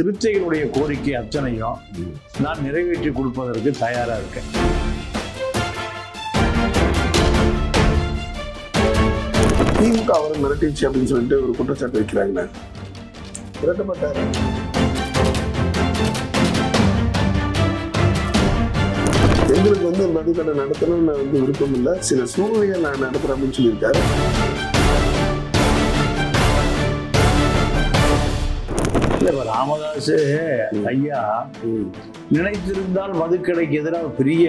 திருச்சையினுடைய கோரிக்கை அர்ச்சனையும் நான் நிறைவேற்றி கொடுப்பதற்கு தயாராக இருக்கேன். திமுக அவரை மிரட்டிச்சு அப்படின்னு சொல்லிட்டு ஒரு குற்றச்சாட்டு வைக்கிறாங்க மிரட்டப்பட்டார் எங்களுக்கு வந்து மதுக்கடை நடத்தணும்னு வந்து விருப்பம் இல்லை. சில சூழ்நிலைகள் நான் நடத்துகிறேன் அப்படின்னு சொல்லியிருக்காரு. இல்ல இப்ப ராமதாஸ் ஐயா நினைத்திருந்தால் மதுக்கடைக்கு எதிராக பெரிய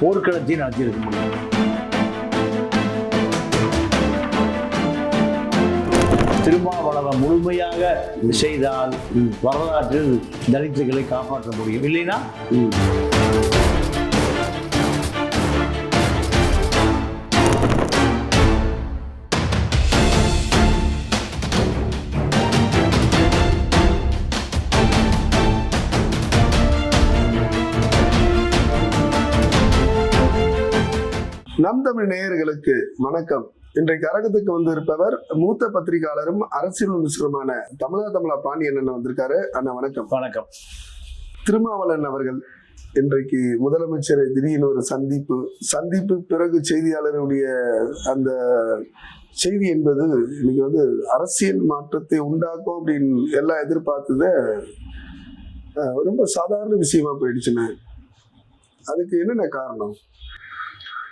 போர்க்களத்தை நடத்தியிருக்க முடியும் திருமாவளவன் முழுமையாக செய்தால் வரலாற்றில் தலித்துகளை காப்பாற்ற முடியும். இல்லைன்னா நம் தமிழ் நேயர்களுக்கு வணக்கம். இன்றைக்கு அரங்கத்துக்கு வந்திருப்பவர் மூத்த பத்திரிகையாளரும் அரசியல் விமர்சகருமான தமிழா தமிழா பாண்டியன் அண்ணன் வந்திருக்காரு. அண்ணா வணக்கம். வணக்கம். திருமாவளவன் அவர்கள் இன்றைக்கு முதலமைச்சரை திடீர்னு ஒரு சந்திப்பு சந்திப்பு பிறகு செய்தியாளருடைய அந்த செய்தி என்பது இன்னைக்கு வந்து அரசியல் மாற்றத்தை உண்டாக்கும் அப்படின்னு எல்லாம் எதிர்பார்த்தத ரொம்ப சாதாரண விஷயமா போயிடுச்சுண்ணே. அதுக்கு என்னென்ன காரணம்?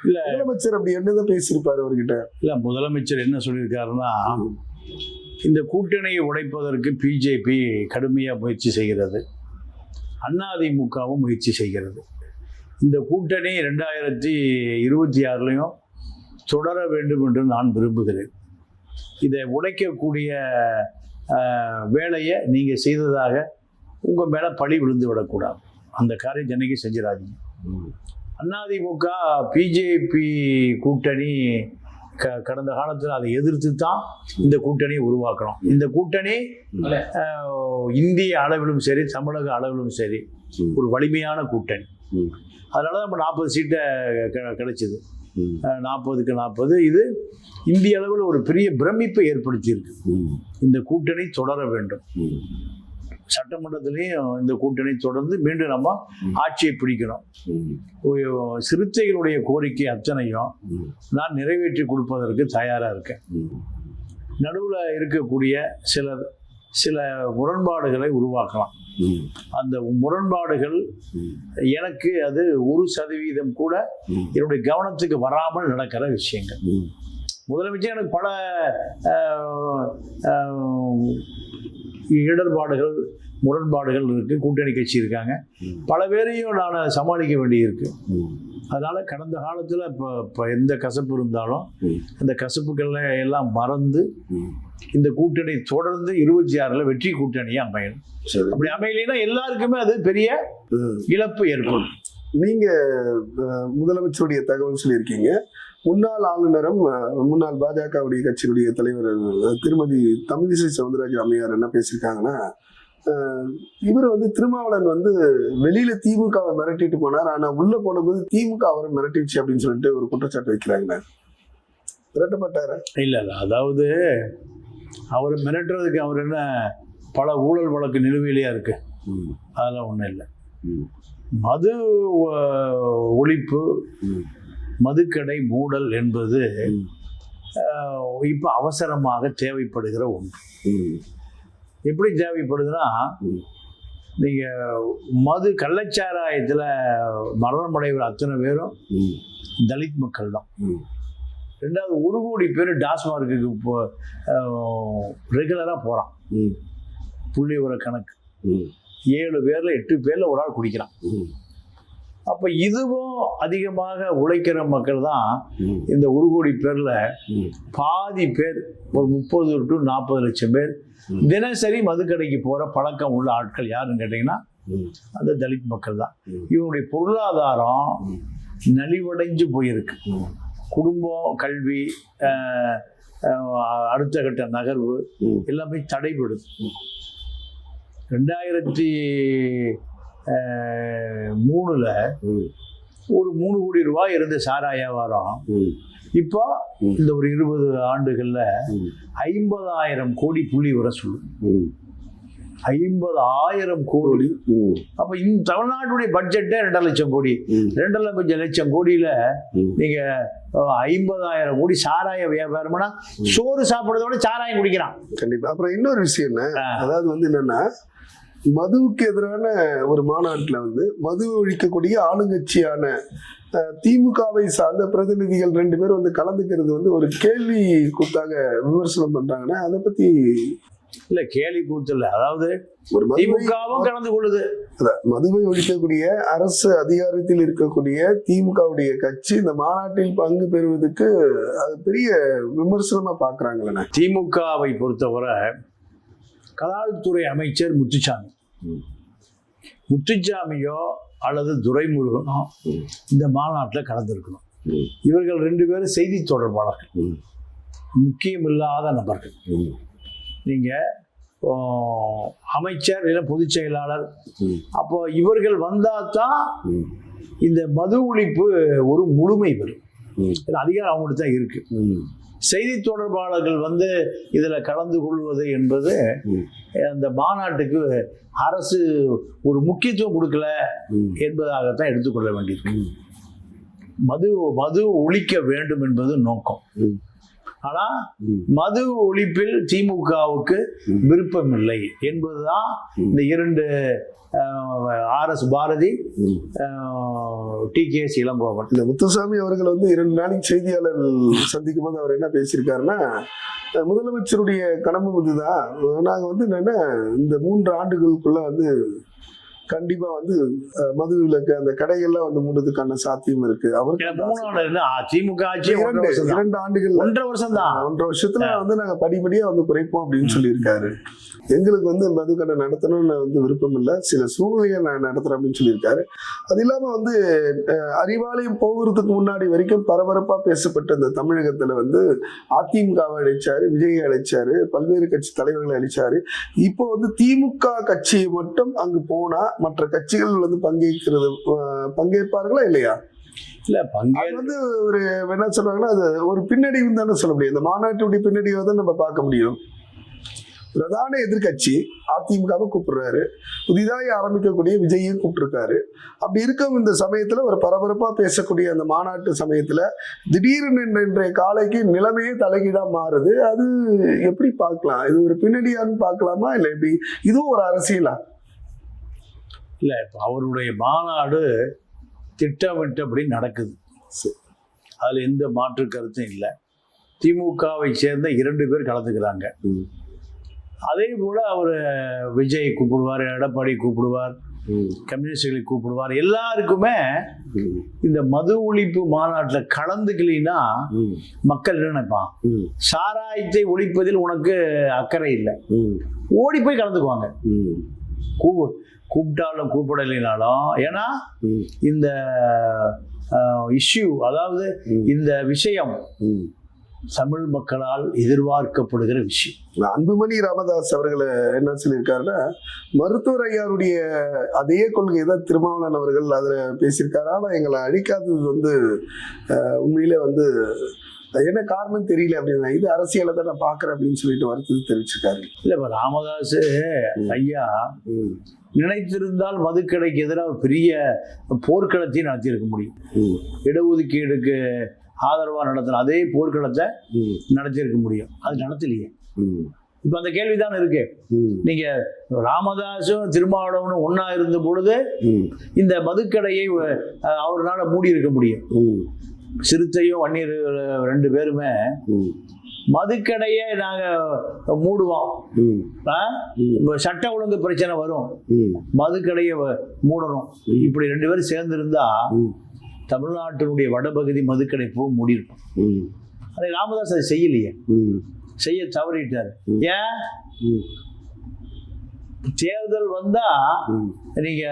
இல்ல. முதலமைச்சர் அப்படி என்னதான் பேசியிருப்பாரு அவர்கிட்ட? இல்ல முதலமைச்சர் என்ன சொல்லியிருக்காருன்னா இந்த கூட்டணியை உடைப்பதற்கு பிஜேபி கடுமையாக முயற்சி செய்கிறது. அதிமுகவும் முயற்சி செய்கிறது. இந்த கூட்டணி ரெண்டாயிரத்தி இருபத்தி ஆறுலையும் தொடர வேண்டும் என்று நான் விரும்புகிறேன். இதை உடைக்கக்கூடிய வேலையை நீங்கள் செய்ததாக உங்கள் மேலே பழி விழுந்து விடக்கூடாது. அந்த காரியம் ஜனகி செஞ்சிடாதீங்க. அதிமுக பிஜேபி கூட்டணி க கடந்த காலத்தில் அதை எதிர்த்து தான் இந்த கூட்டணியை உருவாக்கணும். இந்த கூட்டணி இந்திய அளவிலும் சரி தமிழக அளவிலும் சரி ஒரு வலிமையான கூட்டணி. அதனால தான் நம்ம நாற்பது சீட்டை க- கிடைச்சது. நாற்பதுக்கு நாற்பது இது இந்திய அளவில் ஒரு பெரிய பிரமிப்பை ஏற்படுத்தியிருக்கு. இந்த கூட்டணி தொடர வேண்டும். சட்டமன்றத்திலையும் இந்த கூட்டணி தொடர்ந்து மீண்டும் நம்ம ஆட்சியை பிடிக்கணும். சிறுத்தைகளுடைய கோரிக்கை அத்தனையும் நான் நிறைவேற்றி கொடுப்பதற்கு தயாராக இருக்கேன். நடுவில் இருக்கக்கூடிய சிலர் சில முரண்பாடுகளை உருவாக்கலாம். அந்த முரண்பாடுகள் எனக்கு அது ஒரு சதவீதம் கூட என்னுடைய கவனத்துக்கு வராமல் நடக்கிற விஷயங்கள். முதலமைச்சர் எனக்கு பல இடர்பாடுகள் முரண்பாடுகள் இருக்குது கூட்டணி கட்சி இருக்காங்க. பல பேரையும் நான் சமாளிக்க வேண்டியிருக்கு. அதனால கடந்த காலத்தில் இப்போ இப்போ எந்த கசப்பு இருந்தாலும். அந்த கசப்புகளை எல்லாம் மறந்து இந்த கூட்டணி தொடர்ந்து இருபத்தி ஆறில் வெற்றி கூட்டணியாக அமையணும். அப்படி அமையலைன்னா எல்லாருக்குமே அது பெரிய இழப்பு ஏற்படும். நீங்க அஹ், முதலமைச்சருடைய தகவல் சொல்லியிருக்கீங்க. முன்னாள் ஆளுநரும் முன்னாள் பாஜகவுடைய கட்சியினுடைய தலைவர் திருமதி தமிழிசை சவுந்தரராஜன் அம்மையார் என்ன பேசியிருக்காங்கன்னா இவர் வந்து திருமாவளவன் வந்து வெளியில திமுகவை மிரட்டிட்டு போனார். ஆனா உள்ள போனபோது திமுக அவரை மிரட்டிச்சு அப்படின்னு சொல்லிட்டு ஒரு குற்றச்சாட்டு வைக்கிறாங்க மிரட்டப்பட்டாரு? இல்லை இல்லை. அதாவது அவர் மிரட்டுறதுக்கு அவர் என்ன பல ஊழல் வழக்கு நிலுவையிலேயே இருக்கு. அதெல்லாம் ஒன்றும் இல்லை. மது ஒழிப்பு மதுக்கடை மூடல் என்பது இப்போ அவசரமாக தேவைப்படுகிற ஒன்று. எப்படி தேவைப்படுதுன்னா. நீங்கள் மது கள்ளச்சாராயத்தில் மரணமடைகிற அத்தனை பேரும் தலித் மக்கள் தான். ரெண்டாவது ஒரு கோடி பேர் டாஸ்மார்க்குக்கு இப்போ ரெகுலராக போகிறான் புள்ளி உர கணக்கு. ஏழு பேரில் எட்டு பேரில் ஒரு ஆள் குடிக்கிறான். அப்போ இதுவும் அதிகமாக உழைக்கிற மக்கள் தான் இந்த ஒரு கோடி பேரில் பாதி பேர் ஒரு முப்பது டு நாற்பது லட்சம் பேர் தினசரி மதுக்கடைக்கு போகிற பழக்கம் உள்ள ஆட்கள் யாருன்னு கேட்டிங்கன்னா அந்த தலித் மக்கள் தான் இவனுடைய பொருளாதாரம் நலிவடைஞ்சு போயிருக்கு. குடும்பம் கல்வி அடுத்த கட்ட நகர்வு எல்லாமே தடைபடுது. ரெண்டாயிரத்தி மூணுல ஒரு மூணு கோடி ரூபாய் இருந்த சாராய வியாபாரம் இப்போ இந்த ஒரு இருபது ஆண்டுகள்ல ஐம்பதாயிரம் கோடி புள்ளி வர சொல்லு ஐம்பது ஆயிரம் கோடி. அப்ப இந்த தமிழ்நாட்டுடைய பட்ஜெட்டே ரெண்டரை லட்சம் கோடி. ரெண்டரை கொஞ்சம் லட்சம் கோடியில. நீங்க ஐம்பதாயிரம் கோடி சாராய வியாபாரம்னா சோறு சாப்பிடுறதோட சாராயம் குடிக்கிறான். கண்டிப்பா. அப்புறம் இன்னொரு விஷயம் என்ன. அதாவது வந்து என்னன்னா மதுவுக்கு எதிரான ஒரு மாநாட்டுல வந்து மது ஒழிக்கக்கூடிய ஆளுங்கட்சியான திமுகவை சார்ந்த பிரதிநிதிகள் ரெண்டு பேரும் வந்து கலந்துக்கிறது வந்து ஒரு கேள்வி கூத்தாக விமர்சனம் பண்றாங்கன்னா அதை பத்தி இல்ல கேலி கூத்து இல்ல அதாவது ஒரு திமுகவும் கலந்து கொள்ளுது. மதுவை ஒழிக்கக்கூடிய அரசு அதிகாரத்தில் இருக்கக்கூடிய திமுகவுடைய கட்சி இந்த மாநாட்டில் பங்கு பெறுவதற்கு அது பெரிய விமர்சனமா பாக்குறாங்களே. திமுகவை பொறுத்தவரை கலால்துறை அமைச்சர் முத்துசாமி. ம். முத்துசாமியோ அல்லது துரைமுருகனோ. இந்த மாநாட்டில் கலந்துருக்கணும். இவர்கள் ரெண்டு பேரும் செய்தி தொடர்பாளர்கள். முக்கியமில்லாத நபர்கள் நீங்க ஓ, அமைச்சர் இல்லை பொதுச் செயலாளர். அப்போ இவர்கள் வந்தால் தான் இந்த மது ஒழிப்பு ஒரு முழுமை பெறும் அதிகாரம் அவங்கள்ட்ட தான் இருக்கு செய்தி தொடர்பாளர்கள் வந்து இதில் கலந்து கொள்வது என்பது. அந்த மாநாட்டுக்கு அரசு ஒரு முக்கியத்துவம் கொடுக்கல என்பதாகத்தான் எடுத்துக்கொள்ள வேண்டியிருக்கு. மது மது ஒழிக்க வேண்டும் என்பது நோக்கம். ம். ஆனால் மது ஒழிப்பில் திமுகவுக்கு ம். விருப்பமில்லை என்பதுதான் இந்த இரண்டு R S Bharathi T K S Elangovan இந்த முத்துசாமி அவர்கள் வந்து இரண்டு நாளைக்கு செய்தியாளர் சந்திக்கும் போது அவர் என்ன பேசியிருக்காருன்னா முதலமைச்சருடைய கடமை இதுதான் நாங்க வந்து என்னன்னா இந்த மூன்று ஆண்டுகளுக்குள்ள வந்து கண்டிப்பா வந்து மது விலக்கு அந்த கடைகள்லாம் வந்து மூடுறதுக்கான சாத்தியம் இருக்கு. அவருக்கு திமுக ஆட்சி இரண்டு ஆண்டுகள் ஒன்றரை வருஷம் தான் ஒன்றரை வருஷத்துல வந்து நாங்க படிப்படியா வந்து குறைப்போம் அப்படின்னு சொல்லியிருக்காரு. எங்களுக்கு வந்து மதுக்கடை நடத்தணும்னு வந்து விருப்பம் இல்லை சில சூழ்நிலைகள் நான் நடத்துறேன் அப்படின்னு சொல்லியிருக்காரு. அது இல்லாம வந்து அறிவாலயம் போகிறதுக்கு முன்னாடி வரைக்கும் பரபரப்பா பேசப்பட்ட இந்த தமிழகத்துல வந்து அதிமுகவை அழைச்சாரு விஜயை அழைச்சாரு பல்வேறு கட்சி தலைவர்களை அழைச்சாரு. இப்போ வந்து திமுக கட்சி மட்டும் அங்கு போனா மற்ற கட்சிகள் வந்து பங்கேற்கிறது பங்கேற்பார்களா இல்லையா? இல்ல பங்கே அது வந்து ஒரு என்ன சொல்றாங்கன்னா அது ஒரு பின்னடைவு தானே சொல்ல முடியும். இந்த மாநாட்டுடைய பின்னடைவை தான் நம்ம பார்க்க முடியும். பிரதான எதிர்க்கட்சி அதிமுகவை கூப்பிடுறாரு. புதிதாக ஆரம்பிக்கக்கூடிய விஜயையும் கூப்பிட்டுருக்காரு. அப்படி இருக்கும் இந்த சமயத்துல ஒரு பரபரப்பா பேசக்கூடிய அந்த மாநாட்டு சமயத்துல திடீர்னு இன்ற- இன்றைய காலைக்கு நிலைமையே தலைகீழா மாறுது. அது எப்படி பார்க்கலாம்? இது ஒரு பின்னணியான்னு பார்க்கலாமா? இல்லை எப்படி? இதுவும் ஒரு அரசியலா? இல்ல இப்ப அவருடைய மாநாடு திட்டமிட்டபடி நடக்குது. அதுல எந்த மாற்று கருத்தும் இல்லை. திமுகவை சேர்ந்த இரண்டு பேர் கலந்துக்கிறாங்க. அதே போல அவர் விஜய் கூப்பிடுவார் எடப்பாடி கூப்பிடுவார் கம்யூனிஸ்டுகளை கூப்பிடுவார். எல்லாருக்குமே இந்த மது ஒழிப்பு மாநாட்டில் கலந்துக்கலினா மக்கள் நினைப்பான் சாராயத்தை ஒழிப்பதில் உனக்கு அக்கறை இல்லை. ஓடி போய் கலந்துக்குவாங்க. கூ கூப்பிட்டாலும் கூப்பிடலைனாலும் ஏன்னா இந்த இஷ்யூ அதாவது இந்த விஷயம் தமிழ் மக்களால் எதிர்பார்க்கப்படுகிற விஷயம். அன்புமணி ராமதாஸ் அவர்கள் என்ன சொல்லியிருக்காருன்னா மருத்துவர் ஐயாருடைய அதே கொள்கை தான் திருமாவளவன் அவர்கள் அதில் பேசியிருக்காரு. ஆனால் எங்களை அழிக்காதது வந்து உண்மையிலே வந்து என்ன காரணம் தெரியல அப்படின்னா. இது அரசியலை தான் நான் பார்க்குறேன் அப்படின்னு சொல்லிட்டு வருத்தத்தை தெரிவிச்சிருக்காரு. இல்லை இப்போ ராமதாஸ் ஐயா நினைத்திருந்தால் மதுக்கடைக்கு எதிராக பெரிய போர்க்களத்தையும் நடத்தியிருக்க முடியும். இடஒதுக்கீடுக்கு ஆதரவாக நடத்தின அதே போர்க்களத்தை நடத்தியிருக்க முடியும். அது நடத்தலையே. இப்போ அந்த கேள்விதான் இருக்கு. நீங்க ராமதாஸும் திருமாவளவனும் ஒண்ணா இருந்த பொழுது இந்த மதுக்கடையை அவர்னால மூடி இருக்க முடியும். சிறுத்தையும் வன்னியர் ரெண்டு பேருமே மதுக்கடையை நாங்க மூடுவோம். சட்ட ஒழுங்கு பிரச்சனை வரும். மதுக்கடையை மூடணும். இப்படி ரெண்டு பேரும் சேர்ந்து இருந்தா தமிழ்நாட்டினுடைய வடபகுதி மதுக்கடை பூ மூடியிருக்கும் அதை ராமதாஸ் அதை செய்யலையே. செய்ய தவறிட்டாரு. ஏன்? தேர்தல் வந்தா நீங்க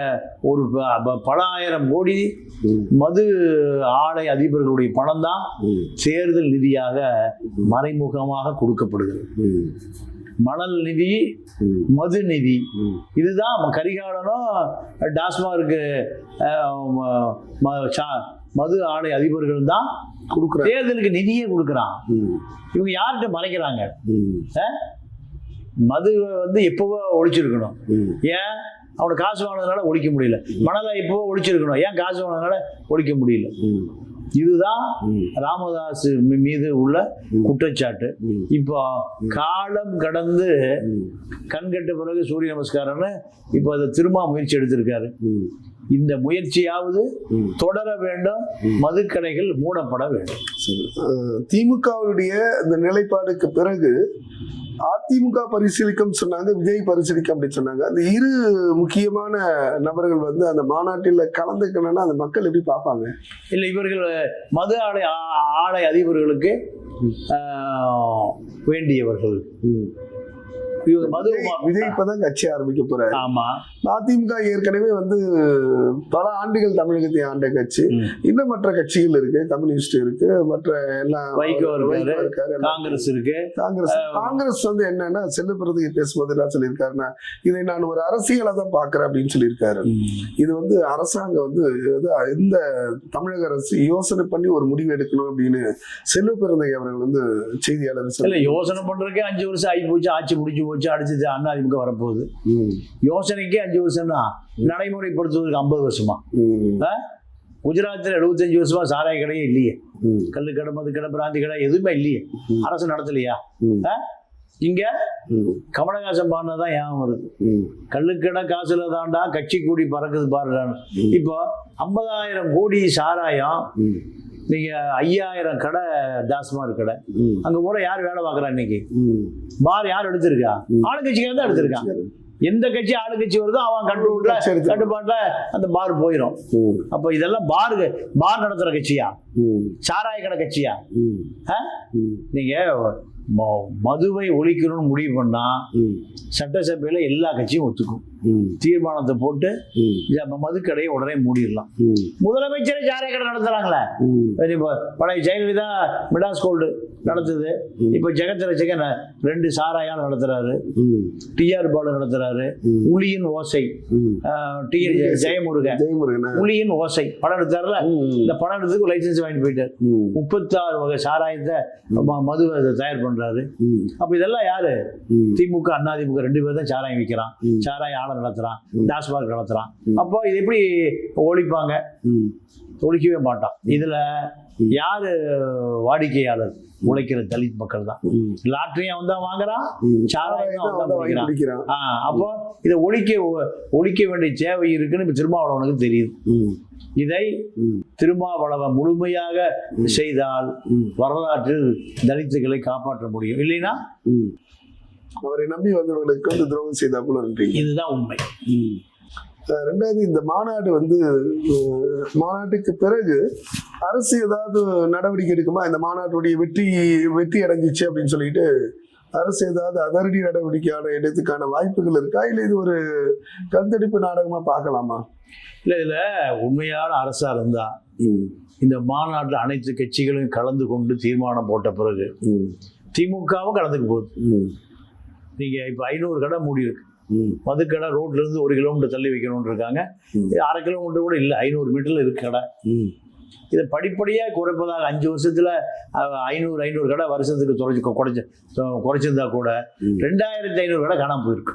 ஒரு பல ஆயிரம் கோடி மது ஆலை அதிபர்களுடைய பணம் தான் தேர்தல் நிதியாக மறைமுகமாக கொடுக்கப்படுகிறது. மணல் நிதி மது நிதி. இதுதான் கரிகாலனும் டாஸ்மார்க்கு மது ஆலை அதிபர்கள் தான் கொடுக்குறாரு தேர்தலுக்கு நிதியே கொடுக்குறான். இவங்க யார்கிட்ட மறைக்கிறாங்க? மதுவை வந்து எப்பவோ ஒழிச்சிருக்கணும். ஏன்? அவனுக்கு காசு வாங்கினதுனால ஒழிக்க முடியல. மணலை எப்பவோ ஒழிச்சிருக்கணும். ஏன் காசு வாங்கினதுனால ஒழிக்க முடியல. இதுதான். ராமதாஸ் மீது உள்ள குற்றச்சாட்டு. இப்போ காலம் கடந்து. கண்கட்ட பிறகு சூரிய நமஸ்காரம்னு இப்போ அதை திரும்ப முயற்சி எடுத்திருக்காரு. இந்த முயற்சியாவது. தொடர வேண்டும் மதுக்கடைகள் மூடப்பட வேண்டும் திமுகவுடைய இந்த நிலைப்பாடுக்கு பிறகு அதிமுக பரிசீலிக்கும் சொன்னாங்க விஜய் பரிசீலிக்க அப்படின்னு சொன்னாங்க. அந்த இரு முக்கியமான நபர்கள் வந்து அந்த மாநாட்டில் கலந்துக்கணும்னா அந்த மக்கள் எப்படி பார்ப்பாங்க? இல்லை இவர்கள் மது ஆலை ஆலை அதிபர்களுக்கு வேண்டியவர்கள். விஜய் இப்பதான் கட்சி ஆரம்பிக்க போறாரு. ஆமா. அதிமுக ஏற்கனவே வந்து பல ஆண்டுகள் தமிழகத்தை ஆண்ட கட்சி. இன்னும் மற்ற கட்சிகள் இருக்கு. கம்யூனிஸ்ட் இருக்கு. மற்ற எல்லாம் இருக்காரு. காங்கிரஸ் இருக்கு. காங்கிரஸ். காங்கிரஸ் வந்து என்னன்னா செல்லப்பிரதி பேசும்போது என்ன சொல்லியிருக்காருன்னா இதை நான் ஒரு அரசியலா தான் பாக்குறேன் அப்படின்னு சொல்லியிருக்காரு. இது வந்து அரசாங்கம் வந்து இந்த தமிழக அரசு யோசனை பண்ணி ஒரு முடிவு எடுக்கணும் அப்படின்னு செல்வ பிறந்தை அவர்கள் வந்து செய்தியாளர் யோசனை பண்றதுக்கே அஞ்சு வருஷம் ஆகி போச்சு. ஆட்சி முடிஞ்சு போச்சு. அடுத்து அதிமுக வரப்போகுது. யோசனைக்கே அஞ்சு வருஷம்னா நடைமுறைப்படுத்துவதற்கு ஐம்பது வருஷமா? குஜராத்தில் எழுபத்தஞ்சு வருஷமா சாராய கடையே இல்லையே. ம், கல்லுக்கடை மதுக்கடை பிராந்தி கடை எதுவுமே இல்லையே. அரசு நடத்தலையா? இங்க கமலஹாசன் பாடினதான் ஞாபகம் வருது. ம், கல்லுக்கடை காசுல தாண்டா கட்சி கூடி பறக்குது பாடுறான்னு இப்போ ஐம்பதாயிரம் கோடி சாராயம் ம், நீங்க ஐயாயிரம் கடை டாஸ்மாக் கடை. அங்க பூரா யார் வேலை பார்க்கறா இன்னைக்கு. பார் யார் எடுத்திருக்கா? ஆளுங்கட்சிக்காரன் தான் எடுத்திருக்கான். எந்த கட்சி ஆளுங்கட்சி வருதோ அவன் கட்டுப்பாட்டுல கட்டுப்பாட்டுல அந்த பார் போயிடும் அப்போ இதெல்லாம் பார் பார் நடத்துற கட்சியா? சாராய கடை கட்சியா? நீங்க மதுவை ஒழிக்கணும்னு முடிவு பண்ணா சட்டசபையில எல்லா கட்சியும் ஒத்துக்கும். தீர்மானத்தை போட்டு மதுக்கடையை உடனே மூடிடலாம். முதலமைச்சரே சாராய கடை இப்போ பழைய ஜெயலலிதா மிடாஸ் கோல்டு. நடத்துது. இப்போ ஜெகத் ரசிகன் ரெண்டு சாராயம் நடத்துறாரு. டிஆர் பாலு நடத்துறாரு. உளியின் ஓசை. ம். டி ஜெயமுருகன். உளியின் ஓசை. படம் எடுத்தாருல? இந்த படம் எடுத்ததுக்கு லைசன்ஸ் வாங்கிட்டு போயிட்டார். முப்பத்தாறு வகை சாராயத்தை மது அதை தயார் பண்றாரு. அப்ப இதெல்லாம் யாரு? திமுக அதிமுக ரெண்டு பேரும் தான் சாராயம் விற்கிறான் ம். சாராய ஆலை நடத்துறான். ம். டாஸ்மாக் நடத்துறான். அப்போ இது எப்படி ஒழிப்பாங்க? ஒழிக்கவே மாட்டான். இதுல யாரு வாடிக்கையாளர்? உழைக்கிற தலித் மக்கள் தான். லாட்டரியும் அவன் தான் வாங்குறான். சாராயம் குடிக்கிறான். அப்போ இதை ஒழிக்க ஒழிக்க வேண்டிய தேவை இருக்குன்னு இப்ப திருமாவளவனுக்கு தெரியுது. இதை திருமாவளவன் முழுமையாக செய்தால் வரலாற்றில் தலித்துகளை காப்பாற்ற முடியும். இல்லைன்னா. அவரை நம்பி வந்தவர்களுக்கு வந்து துரோகம் செய்தாப்புல இருக்கீங்க இதுதான் உண்மை. ரெண்டாவது இந்த மாநாடு வந்து மாநாட்டுக்கு பிறகு அரசு ஏதாவது நடவடிக்கை எடுக்குமா? இந்த மாநாட்டுடைய வெற்றி வெற்றி அடைஞ்சிச்சு அப்படின்னு சொல்லிட்டு அரசு ஏதாவது அதிரடி நடவடிக்கையான எடுத்துக்கான வாய்ப்புகள் இருக்கா? இல்லை இது ஒரு கருத்தடிப்பு நாடகமா பார்க்கலாமா? இல்லை இதுல உண்மையான அரசா இருந்தா ம், இந்த மாநாட்டில் அனைத்து கட்சிகளும் கலந்து கொண்டு தீர்மானம் போட்ட பிறகு ம், திமுகவும் கலந்துக்க போகுது. ம், நீங்க இப்ப ஐநூறு கடை மூடி இருக்கு மதுக்கடை ரோட்ல இருந்து ஒரு கிலோமீட்டர் தள்ளி வைக்கணும்னு இருக்காங்க. அரை கிலோமீட்டர் கூட இல்லை ஐநூறு மீட்டர்ல இருக்கு கடை. இதை படிப்படியாக குறைப்பதாக அஞ்சு வருஷத்துல ஐநூறு ஐநூறு கடை வருஷத்துக்கு குறைச்சி குறைச்சி குறைச்சிருந்தா கூட. ரெண்டாயிரத்தி ஐநூறு கடை காணாம போயிருக்கு.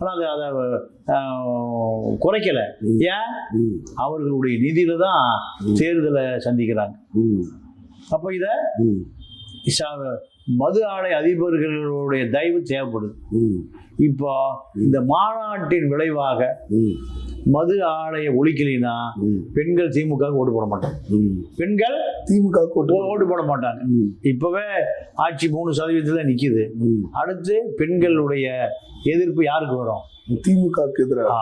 ஆனால் அது அதை குறைக்கல. ஏன்? அவர்களுடைய நிதியில தான் தேர்தலை சந்திக்கிறாங்க. அப்போ இதை மது ஆலை அதிபர்களுடைய தயவு தேவைப்படுது. இப்போ இந்த மாநாட்டின் விளைவாக மது ஆலையை ஒழிக்கலைன்னா ம், பெண்கள் திமுக ஓட்டு போட மாட்டாங்க. பெண்கள் திமுக ஓட்டு போட மாட்டாங்க. இப்பவே ஆட்சி மூணு சதவீதத்துல நிக்குது. ம். அடுத்து பெண்களுடைய எதிர்ப்பு யாருக்கு வரும்? திமுகவுக்கு எதிராக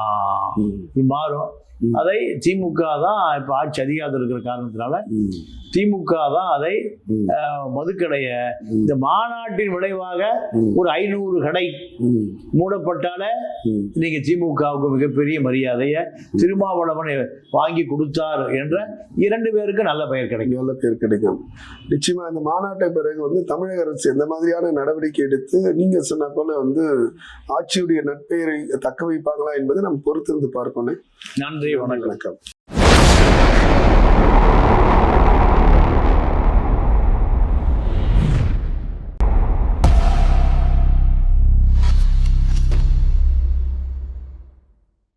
மாறும். அதை திமுக தான் இப்ப ஆட்சி அதிகாரத்தில் இருக்கிற காரணத்தினால திமுக தான் அதை மதுக்கடைய. இந்த மாநாட்டின் விளைவாக ஒரு ஐநூறு கடை மூடப்பட்டாலே. இன்னைக்கு திமுகவுக்கு மிகப்பெரிய மரியாதையை திருமாவளவன் வாங்கி கொடுத்தார் என்ற இரண்டு பேருக்கு நல்ல பெயர் கிடைக்கும். நல்ல பேர் கிடைக்கும். நிச்சயமா இந்த மாநாட்டை பிறகு வந்து தமிழக அரசு எந்த மாதிரியான நடவடிக்கை எடுத்து நீங்க சொன்ன போல வந்து ஆட்சியுடைய நட்பெயரை தக்க வைப்பாங்களா என்பதை நம்ம பொறுத்திருந்து பார்க்கணும் நன்றி வணக்கம்.